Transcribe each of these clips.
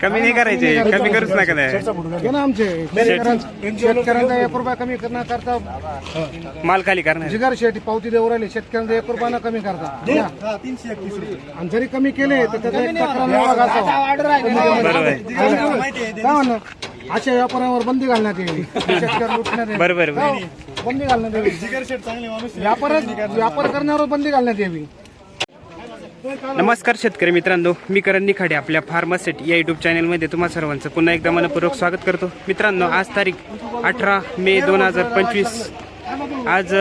कमी नाही करायचे कमी करूच नका नाही हे ना आमचे शेतकऱ्यांचा एक रुपया कमी करणार करता माल खाली करणार. जिगार शेती पावती देऊ राहिले शेतकऱ्यांचा एक रुपयानं कमी करता. आणि जरी कमी केले तर त्याचा अशा व्यापारावर बंदी घालण्यात येईल. शेतकरी. बरोबर बरोबर. हो, बंदी घालण्यात येईल. व्यापार व्यापार करण्यावर बंदी घालण्यात यावी नमस्कार शेतकरी मित्रांनो मी करण निखाडे आपल्या फार्मासेट या युट्यूब चॅनलमध्ये तुम्हा सर्वांचं पुन्हा एकदा मनपूर्वक स्वागत करतो. मित्रांनो आज तारीख अठरा मे दोन हजार पंचवीस. आज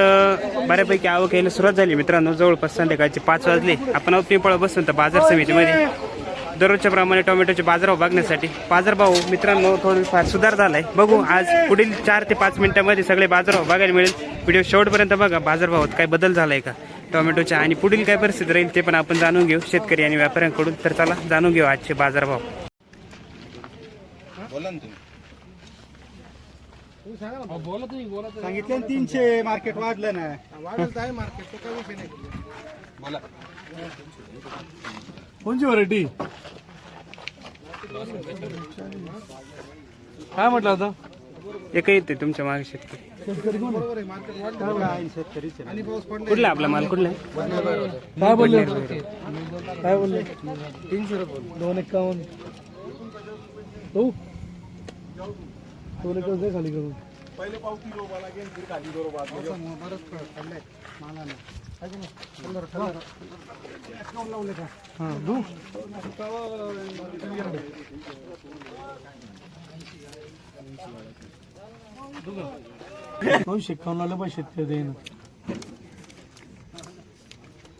बऱ्यापैकी आवक यायला सुरुवात झाली मित्रांनो. जवळपास संध्याकाळचे पाच वाजले. आपण आहोत पिंपळ बसून तर बाजार समितीमध्ये. दररोजच्या प्रमाणे टोमॅटोचे बाजारभाव बघण्यासाठी बाजारभाव मित्रांनो थोडीफार सुधार झालाय. बघू आज पुढील चार ते पाच मिनिटांमध्ये सगळे बाजारभाव बघायला मिळेल. व्हिडिओ शेवटपर्यंत बघा बाजारभावात काय बदल झालाय का? टोमॅटोच्या आणि पुढील काय परिस्थिती राहील ते पण आपण जाणून घेऊ. शेतकरी आणि व्यापाऱ्यांकडून. तर चला जाणून घेऊ आजचे बाजारभाव सांगितलं तीनशे मार्केट वाढलं ना. वाढेल आहे मार्केट तो काही विषय नाही. कोणची व्हरायटी काय म्हटलं आता? एक येते तुमच्या मागे शेतकरी. बरोबर कुठला आपला माल? कुठला आहे? काय बोलले? काय बोलले? तीनशे रुपये दोन एक्कावन्न हो? दोन एकावन्न दे खाली करून. पावसामुळे बरंच फरक पडलाय मालाला. है की नाही? हां दोनशे एक्कावन्न आलं पाहिजे शेतकरी देईन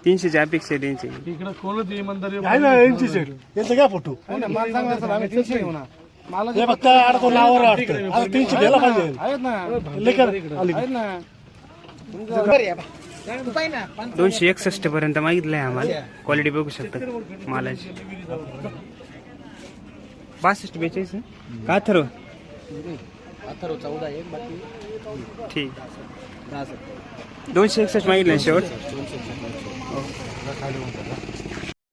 तीनशेची अपेक्षा आहे त्यांची. इकडं कोणच इमानदारी आहे ना यांची सेट यांचा काय फोटो हो ना, माल असेल आम्ही तीनशे घेऊ ना. माला हे फक्त अडतो नावावर वाटतं. आता तीनशे गेला पाहिजे आहेत ना. लेकर आहेत ना. दोनशे एकसष्ट पर्यंत मागितलंय आम्हाला. क्वालिटी बघू शकता मालाची. बासष्ट बेचाळीस? का ठरव ठीक. दोनशे एकसष्ट मागितलं शेवट?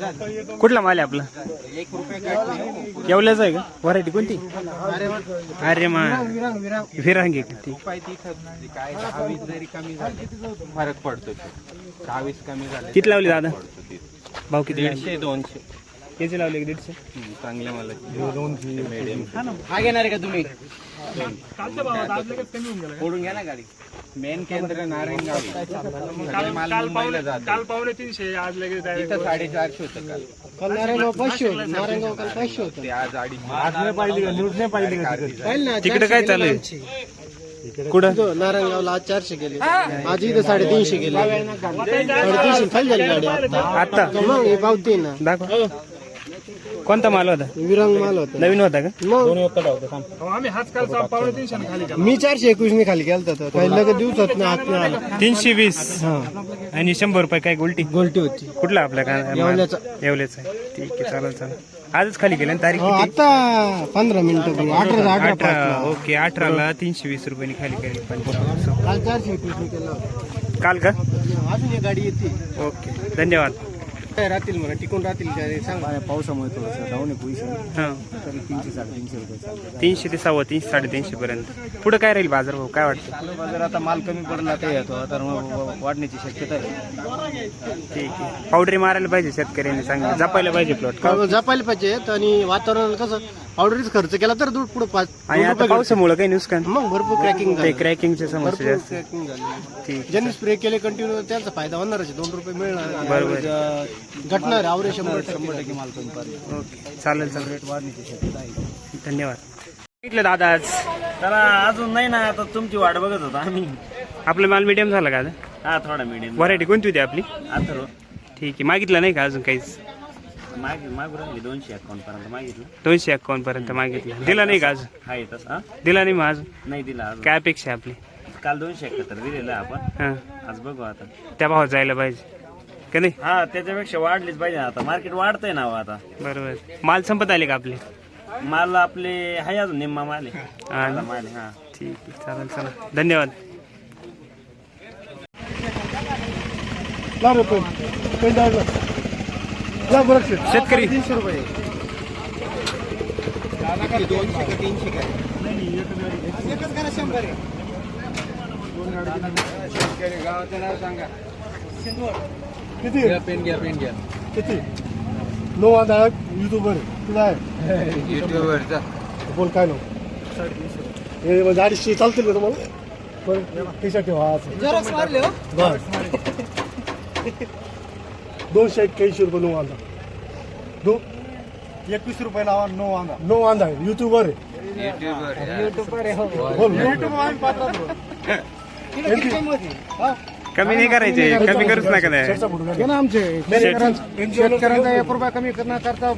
कुठला माल आहे आपला? येवल्याचा आहे का? व्हरायटी कोणती? अरे मा विरांग विरांग विरांगी का ती? काय दहावीस जरी कमी झाले फरक पडतो दहावीस कमी झाले किती लावली दादा भाव किती लावले? दीडशे दोनशे किती लावले का दीडशे चांगले मला दोनशे मिडियम मेन केंद्र नारायणगाव. पावणे तीनशे आज लगेच साडेचारशे होतं काल. काल नारायणगाव पाचशे होते. नारायणगाव काल पाचशे होते. ते आज अडीचशे. आज नाही पाहिली का? न्यूज नाही पाहिली का तिकडे? पाहिलं ना तिकडे काय चालू आहे कुठं? नारायणगावला आज चारशे गेले. आज इथं साडेतीनशे गेले. साडेतीनशे खाली झाली गाडी आता. आता. मग हे पावती ना दाखव. कोणता माल होता? विरांग माल होता. नवीन होता का? मग? आम्ही हाच काल पावणे तीनशे खाली मी चारशे एकवीस ने खाली केलता तर काही लगेच दिवसात ना हात नाही आला. तीनशे वीस? हा. आणि शंभर रुपये काय गोल्टी? गोलटी होती. कुठला आपला का येवल्याचा. येवल्याचा. आहे ठीक आहे चालेल चालेल. आजच खाली गेले ना तारीख हो, किती? आता पंधरा मिनिटं अठरा अठरा अठरा पाचला. ओके अठराला तीनशे वीस रुपयाने खाली केली काल चारशे एकवीस ने केला होता. काल का? अजून एक गाडी येते. ओके धन्यवाद. काय राहतील मला टिकून राहतील काय सांग. पावसामुळे थोडंसं डाऊन आहे. पोझिशन हां. तरी तीनशे साडेतीनशे रुपये चालतं. तीनशे ते सव्वा तीनशे साडेतीनशे पर्यंत. पुढे काय राहील बाजार भाऊ काय वाटतं? बाजार आता माल कमी पडला ते येतो. तर मग वाढण्याची शक्यता आहे. ठीक आहे. पावडरी मारायला पाहिजे शेतकऱ्यांनी सांगितलं जपायला पाहिजे प्लॉट का का- जपायला पाहिजे. आणि वातावरण कसं? ऑर्डरीच खर्च केला तर दूध पुढे पाच आणि आता पावसामुळे काही नुकसान मग भरपूर क्रॅकिंग ते झालं क्रॅकिंगचे समस्या जास्त. क्रॅकिंग झाली. ठीक ज्यांनी स्प्रे केले कंटिन्यू त्यांचा फायदा होणारच आहे. दोन रुपये मिळणार बरोबर घटणार आवरे शंभर शंभर टक्के माल कमी ओके. चालेल चालेल. रेट वाढण्याची शक्यता आहे. धन्यवाद. सांगितलं दादा आज. त्याला अजून नाही ना आता तुमची वाट बघत होतो आम्ही. आपला माल मीडियम झाला का आता? हा थोडा मिडियम व्हरायटी कोणती होती आपली? अथर्व ठीक आहे. मागितलं नाही का अजून काहीच? माग मागू राहिली दोनशे अकाउंट पर्यंत मागितलं. दोनशे अकाउंट पर्यंत मागितलं. दिला नाही का अजून? आहे तसं हा? दिला नाही मग अजून? नाही दिला अजून. काय अपेक्षा आहे आपली? काल दोनशे एकाहत्तर दिलेलं आपण. हां. आज बघू आता. त्या भावात जायला पाहिजे. का नाही? हा त्याच्यापेक्षा वाढलीच पाहिजे आता. मार्केट वाढतंय ना हो आता. बरोबर. माल संपत आले का आपले? माल आपले आहे अजून निम्मा माल आहे. हा ना? माल आहे, हा. ठीक आहे चालेल चला. धन्यवाद. रे पेन पेन डायला ला बरं शेट. शेतकरी. तीनशे रुपये. किती? पेन घ्या पेन घ्या. किती? नो आधा युट्यूबर तुला आहे? बोल काय नो हे म्हणजे अडीचशे चालतील का तुम्हाला? बरं पैसा ठेवा बरं. दोनशे एक्क्याऐंशी रुपये नो आंदा दो एकवीस रुपये लावा नो आंदा नो आंदा आहे. युट्यूबर आहे. युट्यूबवर बोल युट्यूब कमी नाही करायचे कमी करूच नका नाही. आमचे. शेतकऱ्यांचा एक रुपया कमी करण्याकरता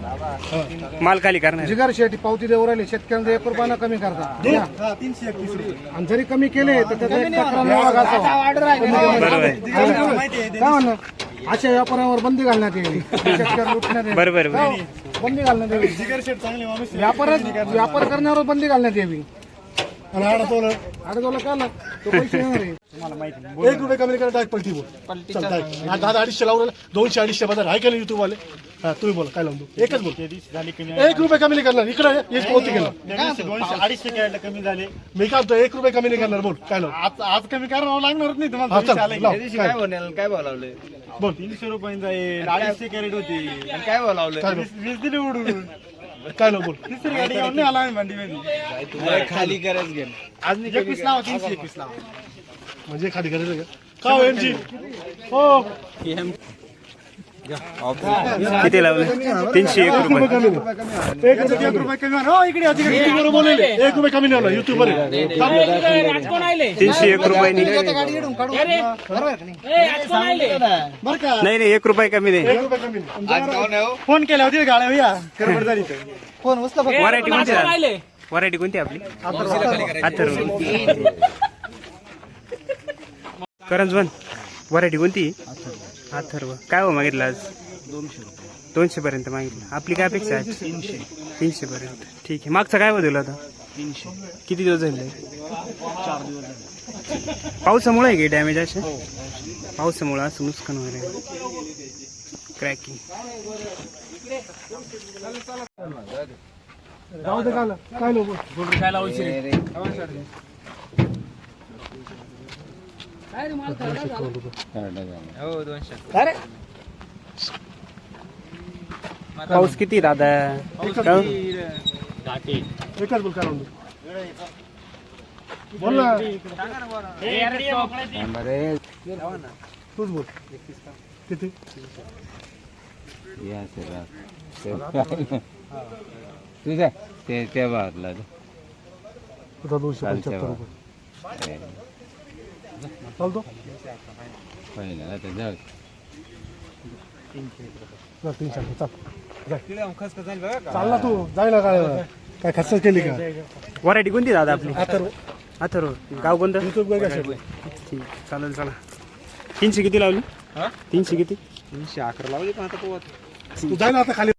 माल खाली करणार. जिगर शेती पावती देऊ राहिले. शेतकऱ्यांचा एक रुपयानं कमी करता. तीनशे एकतीस रुपये. आणि जरी कमी केले तर त्याचा एक तक्रार विभाग असावा. बरोबर आहे. काय म्हणणं? अशा व्यापारावर बंदी घालण्यात येईल. शेतकरी लुटण्यात येईल. बरोबर बरोबर. हो, बंदी घालण्यात व्यापार व्यापार करण्यावर बंदी घालण्यात यावी आणि अडचवलं अडचवलं का ना? तो पैसे येणार आहे एक रुपये कमी करा डायरेक्ट पलटी बोल. चल आता आता अडीचशे लावून दोनशे अडीचशे बाजार आहे का नाही युट्यूब वाले? हा तुम्ही बोला काय लावून देऊ? एकच बोल. एक रुपये कमी नाही करणार. इकडे हेच पोहोच केलं अडीचशे कॅरेट कमी झाले. मी काय म्हणतो एक रुपये कमी नाही करणार बोल. काय लावू? आज आज कमी करावं लागणारच नाही तुम्हाला हा दोनशे चल आले की. लाव. काय काय? काय बोलावले बोल. तीनशे रुपयांचा आहे अडीचशे कॅरेट होती. काय बोलावले काय लावू वीस दिले उडून. काय लावू बोल. तिसरी गाडी घेऊन नाही आला आम्ही भांडीमध्ये. खाली करायच घे. आज एकवीस लावा तीनशे एकवीस लावा. म्हणजे खाली करायचं का? का हो एमजी हो. किती लावले? तीनशे एक रुपये. कमी नाही. एक रुपये कमी हो इकडे युट्यूबवर बोलले. एक रुपये कमी नाही युट्यूबर तीनशे एक रुपये नाही. नाही? एक रुपये कमी नाही. एक रुपये कमी नाही. फोन केला होती गाड्या फोन. व्हरायटी कोणती व्हरायटी कोणती आपली? अथर्व करंजवन व्हरायटी कोणती? अथर्व काय हो मागितलं आज? दोनशे पर्यंत मागितलं. आपली काय अपेक्षा आहे? तीनशे. तीनशे पर्यंत. ठीक आहे. मागचा काय बदल होता? किती दिवस झाले? पावसामुळे आहे की डॅमेज असे पावसामुळे असं नुकसान वगैरे क्रॅकिंग जाऊ दे काय काय हो पाऊस किती दादा? एकच बोल दे. बोल ना. तूच बोल. किती? तुझा ते त्या भागातला तुझा दोनशे पंच्याहत्तर. रुपये. चालतो पहिला आता जाऊ जा, तीनशे रुपये, चाल चाल ना तू जाय ना काय काय खर्च केली का व्हरायटी कोणती दादा आपली अथर्व अथर्व गाव कोणतं ठीक चालेल चला तीनशे किती लावली तीनशे किती तीनशे अकरा लावले पण आता तो तू जाय ना आता खाली